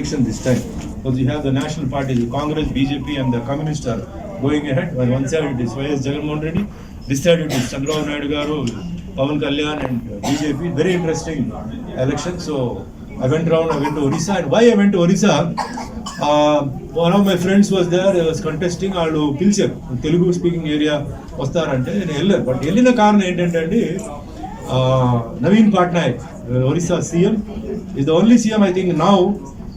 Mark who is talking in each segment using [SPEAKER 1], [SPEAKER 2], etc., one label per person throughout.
[SPEAKER 1] election this time. Because you have the national parties, the Congress, BJP, and the Communists are going ahead. On one side it is YS Jagannath Reddy, this side it is Chandrababu Naidu Garu, Pavan Kalyan, and BJP. Very interesting election. So I went around, I went to Orissa, and why I went to Orissa? Uh, one of my friends was there, I was contesting, వాళ్ళు పిలిచారు Telugu speaking area వస్తారంటే నేను వెళ్ళాను but వెళ్ళిన కారణం ఏంటంటే అండి ఆ, Naveen Patnaik Orissa CM is the only CM I think now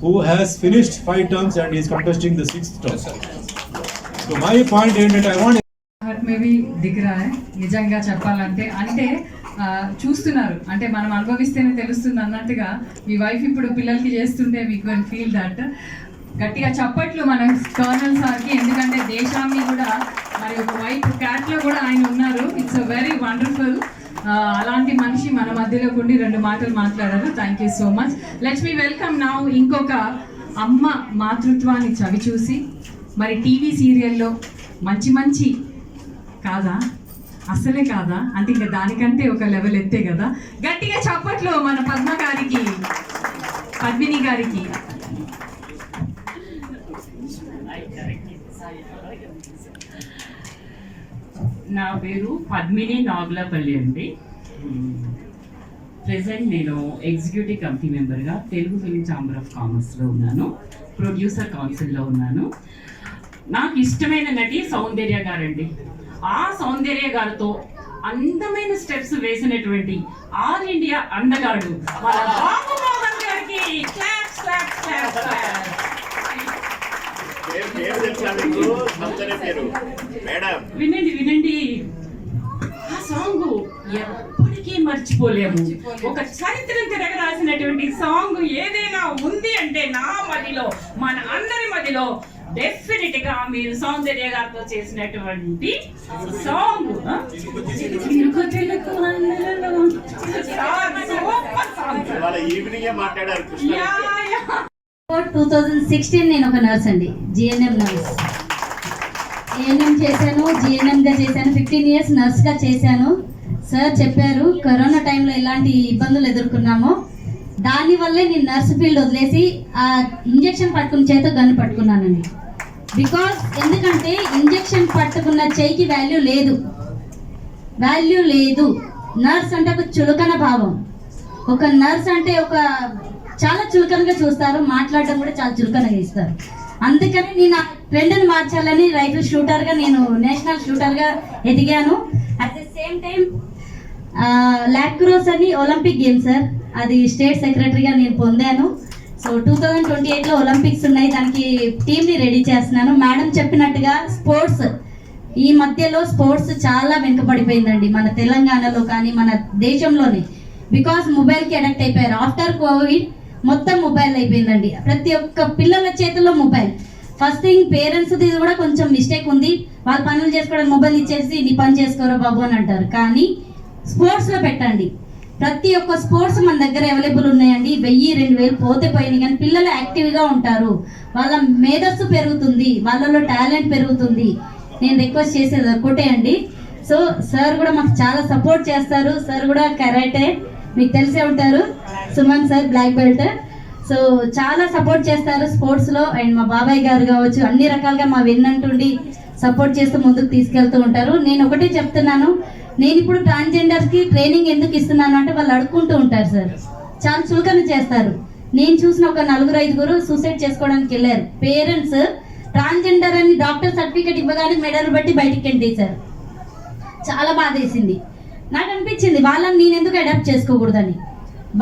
[SPEAKER 1] who has finished five terms and is contesting the sixth term so my point ఏంటంటే ఐ వాంట్
[SPEAKER 2] హార్ట్ మేబీ దిగరా నిజంగా చెప్పాలంటే అంటే చూస్తున్నారు. అంటే మనం అనుభవిస్తేనే తెలుస్తుంది అన్నట్టుగా మీ వైఫ్ ఇప్పుడు పిల్లలకి చేస్తుంటే మీకు ఫీల్ దట్ గట్టిగా చప్పట్లు మన కర్నల్ సార్కి ఎందుకంటే దేశాన్ని కూడా మరి ఒక వైఫ్ క్యాట్లో కూడా ఆయన ఉన్నారు. ఇట్స్ వెరీ వండర్ఫుల్ అలాంటి మనిషి మన మధ్యలో ఉండి రెండు మాటలు మాట్లాడారు. Thank you so much let's me welcome now ఇంకొక అమ్మ మాతృత్వాన్ని చవి చూసి మరి టీవీ సీరియల్లో మంచి మంచి కాదా? అస్సలే కాదా? అంటే ఇంకా దానికంటే ఒక లెవెల్ ఎత్తే కదా? గట్టిగా చప్పట్లు మన పద్మ గారికి పద్మిని గారికి.
[SPEAKER 3] నా పేరు పద్మిని నాగులపల్లి అండి. ప్రెసెంట్ నేను ఎగ్జిక్యూటివ్ కమిటీ మెంబర్గా తెలుగు ఫిల్మ్ ఛాంబర్ ఆఫ్ కామర్స్లో ఉన్నాను. ప్రొడ్యూసర్ కౌన్సిల్లో ఉన్నాను. నాకు ఇష్టమైన నటి సౌందర్య గారండి. ఆ సౌందర్య గారితో అందమైన స్టెప్స్ వేసినటువంటి ఆల్ ఇండియా అందగాడు మన బాబు మోహన్ గారికి. క్లాప్ క్లాప్ క్లాప్ క్లాప్
[SPEAKER 4] పేరు పేరు తెలుసా మీకు సౌందర్య పేరు మేడం
[SPEAKER 3] వినండి వినండి. ఆ సాంగ్ ఎప్పటికీ మర్చిపోలేము. ఒక చరిత్ర తిరగరాసినటువంటి సాంగ్ ఏదైనా ఉంది అంటే నా మదిలో మన అందరి మదిలో డెఫినెట్గా మీరు సౌందర్య గారితో చేసినటువంటి సాంగ్. Super
[SPEAKER 4] song. ఈవినింగ్ మాట్లాడారు.
[SPEAKER 5] టూ థౌజండ్ సిక్స్టీన్ నేను ఒక నర్స్ అండి. జిఎన్ఎం నర్స్ ఏఎన్ఎం చేశాను జిఎన్ఎంగా చేశాను ఫిఫ్టీన్ ఇయర్స్ నర్స్గా చేశాను. సార్ చెప్పారు కరోనా టైంలో ఎలాంటి ఇబ్బందులు ఎదుర్కొన్నామో దానివల్లే నేను నర్స్ ఫీల్డ్ వదిలేసి ఆ ఇంజెక్షన్ పట్టుకున్న చేత గన్ను పట్టుకున్నానండి. బికాస్ ఎందుకంటే ఇంజెక్షన్ పట్టుకున్న చేయికి వాల్యూ లేదు. వాల్యూ లేదు. నర్స్ అంటే ఒక చులకన భావం. ఒక నర్స్ అంటే ఒక చాలా చులకనగా చూస్తారు మాట్లాడడం కూడా చాలా చులకనగా ఇస్తారు. అందుకని నేను ఆ ట్రెండ్ని మార్చాలని రైఫిల్ షూటర్గా నేను నేషనల్ షూటర్గా ఎదిగాను. At the same time lacrosse అని ఒలింపిక్ గేమ్ సార్ అది స్టేట్ సెక్రటరీగా నేను పొందాను. సో టూ థౌజండ్ ట్వంటీ ఎయిట్లో ఒలింపిక్స్ ఉన్నాయి. దానికి టీంని రెడీ చేస్తున్నాను. మేడం చెప్పినట్టుగా స్పోర్ట్స్ ఈ మధ్యలో స్పోర్ట్స్ చాలా వెనుకబడిపోయిందండి. మన తెలంగాణలో కానీ మన దేశంలోనే. బికాస్ మొబైల్కి అడక్ట్ అయిపోయారు. ఆఫ్టర్ కోవిడ్ మొత్తం మొబైల్ అయిపోయిందండి. ప్రతి ఒక్క పిల్లల చేతిలో మొబైల్ ఫస్ట్ థింగ్ పేరెంట్స్ది కూడా కొంచెం మిస్టేక్ ఉంది. వాళ్ళు పనులు చేసుకోవడం మొబైల్ ఇచ్చేసి నీ పని చేసుకోరా బాబు అని అంటారు. కానీ స్పోర్ట్స్లో పెట్టండి. ప్రతి ఒక్క స్పోర్ట్స్ మన దగ్గర అవైలబుల్ ఉన్నాయండి. వెయ్యి రెండు వేలు పోతే పోయినాయి. కానీ పిల్లలు యాక్టివ్గా ఉంటారు. వాళ్ళ మేధస్సు పెరుగుతుంది. వాళ్ళలో టాలెంట్ పెరుగుతుంది. నేను రిక్వెస్ట్ చేసేది ఒకటే అండి. సో సార్ కూడా మాకు చాలా సపోర్ట్ చేస్తారు. సార్ కూడా కరెక్టే మీకు తెలిసే ఉంటారు. Suman sir black belt so చాలా సపోర్ట్ చేస్తారు స్పోర్ట్స్లో అండ్ మా బాబాయ్ గారు కావచ్చు అన్ని రకాలుగా మా వెన్నంటుండి సపోర్ట్ చేస్తూ ముందుకు తీసుకెళ్తూ ఉంటారు. నేను ఒకటే చెప్తున్నాను. నేను ఇప్పుడు ట్రాన్స్జెండర్స్కి ట్రైనింగ్ ఎందుకు ఇస్తున్నాను అంటే వాళ్ళు అడుక్కుంటూ ఉంటారు సార్ చాలా చులకన చేస్తారు. నేను చూసిన ఒక నలుగురు ఐదుగురు సూసైడ్ చేసుకోవడానికి వెళ్ళారు. పేరెంట్స్ ట్రాన్స్జెండర్ అని డాక్టర్ సర్టిఫికేట్ ఇవ్వగానే మెడల్ బట్టి బయటికి ఎంటేశారు చాలా బాధేసింది. నాకు అనిపించింది వాళ్ళని నేను ఎందుకు అడాప్ట్ చేసుకోకూడదని?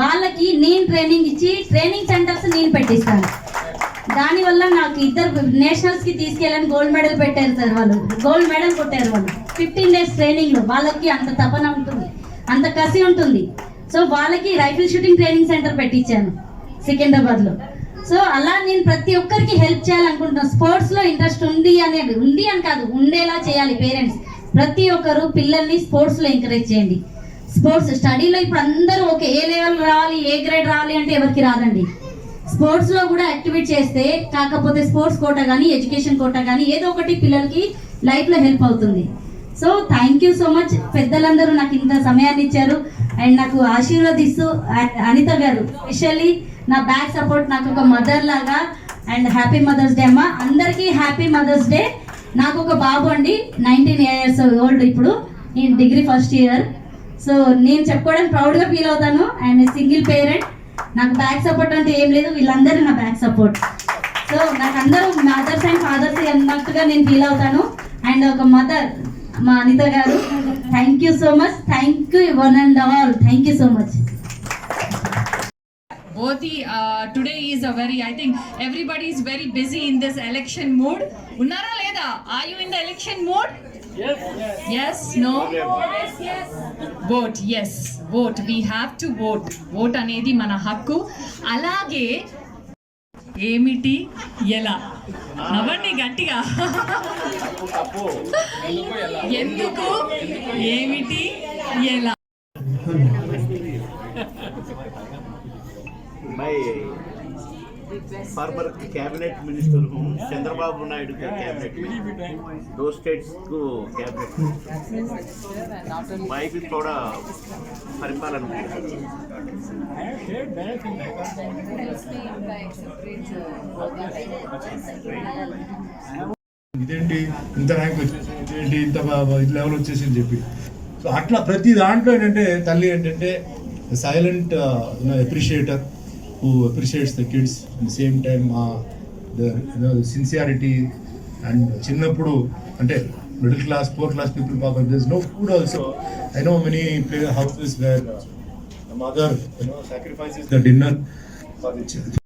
[SPEAKER 5] వాళ్ళకి నేను ట్రైనింగ్ ఇచ్చి ట్రైనింగ్ సెంటర్స్ నేను పెట్టిస్తాను. దానివల్ల నాకు ఇద్దరు నేషనల్స్కి తీసుకెళ్ళని గోల్డ్ మెడల్ పెట్టారు సార్ వాళ్ళు. గోల్డ్ మెడల్ కొట్టారు వాళ్ళు. ఫిఫ్టీన్ డేస్ ట్రైనింగ్లో వాళ్ళకి అంత తపన ఉంటుంది అంత కసి ఉంటుంది. సో వాళ్ళకి రైఫిల్ షూటింగ్ ట్రైనింగ్ సెంటర్ పెట్టించాను సికింద్రాబాద్లో. సో అలా నేను ప్రతి ఒక్కరికి హెల్ప్ చేయాలనుకుంటున్నాను స్పోర్ట్స్లో ఇంట్రెస్ట్ ఉంది అనేది ఉంది అని కాదు ఉండేలా చేయాలి పేరెంట్స్ ప్రతి ఒక్కరు పిల్లల్ని స్పోర్ట్స్లో ఎంకరేజ్ చేయండి. స్పోర్ట్స్ స్టడీలో ఇప్పుడు అందరూ ఓకే ఏ లెవెల్ రావాలి ఏ గ్రేడ్ రావాలి అంటే ఎవరికి రాదండి. స్పోర్ట్స్లో కూడా యాక్టివేట్ చేస్తే కాకపోతే స్పోర్ట్స్ కోట కానీ ఎడ్యుకేషన్ కోట కానీ ఏదో ఒకటి పిల్లలకి లైఫ్లో హెల్ప్ అవుతుంది. So thank you so much పెద్దలందరూ నాకు ఇంత సమయాన్ని ఇచ్చారు. అండ్ నాకు ఆశీర్వదిస్తూ అనిత గారు స్పెషల్లీ నా బ్యాక్ సపోర్ట్ నాకు ఒక మదర్ లాగా అండ్ హ్యాపీ మదర్స్ డే అమ్మ. అందరికీ హ్యాపీ మదర్స్ డే నాకు ఒక బాబు అండి నైన్టీన్ ఇయర్స్ ఓల్డ్ ఇప్పుడు. నేను డిగ్రీ ఫస్ట్ ఇయర్ సో నేను చెప్పుకోవడానికి ప్రౌడ్గా ఫీల్ అవుతాను. అండ్ సింగిల్ పేరెంట్ నాకు బ్యాక్ సపోర్ట్ అంటే ఏం లేదు వీళ్ళందరూ నా బ్యాక్ సపోర్ట్ సో నాకు అందరూ మదర్స్ అండ్ ఫాదర్స్ అన్నట్టుగా నేను ఫీల్ అవుతాను. అండ్ ఒక మదర్ మా అనిత గారు thank you so much thank you one and all thank you so much
[SPEAKER 2] Bodhi, uh, today is a very, I think everybody is very busy in this election mode. Unnara leda? Are you in the election mode? Yes. Yes? No? Yes, yes. Vote, yes. Vote. We have to vote. Vote అనేది మన హక్కు అలాగే ఏమిటి ఎలా నవ్వండి గట్టిగా ఎందుకు ఏమిటి ఎలా
[SPEAKER 4] मैं फॉर्मर कैबिनेट मिनिस्टर हूँ चंद्रबाबू नायडू के कैबिनेट में दो स्टेट्स को कैबिनेट में मैं भी थोड़ा परिपालन किया
[SPEAKER 1] ఇదేంటి ఇంత ర్యాంక్ వచ్చేసి ఇదేంటి ఇంత లెవెల్ వచ్చేసి అని చెప్పి సో అట్లా ప్రతి దాంట్లో ఏంటంటే తల్లి ఏంటంటే silent అప్రిషియేటర్ who appreciates the kids. At the same time uh, the you know the sincerity and చిన్నప్పుడు అంటే middle class poor class people పాపం this no food also I know many houses where mother you know sacrifices the dinner for the children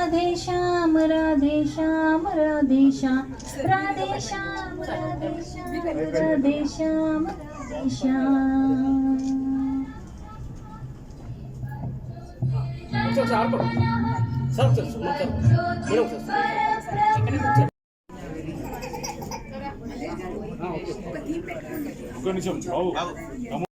[SPEAKER 6] Radhe Shyam Radhe Shyam Radhe Shyam Radhe Shyam Radhe Shyam Radhe Shyam Radhe Shyam
[SPEAKER 1] ఒకసారి ఆడుకోండి sir మీరు ఒకసారి నిమిషం బాబు.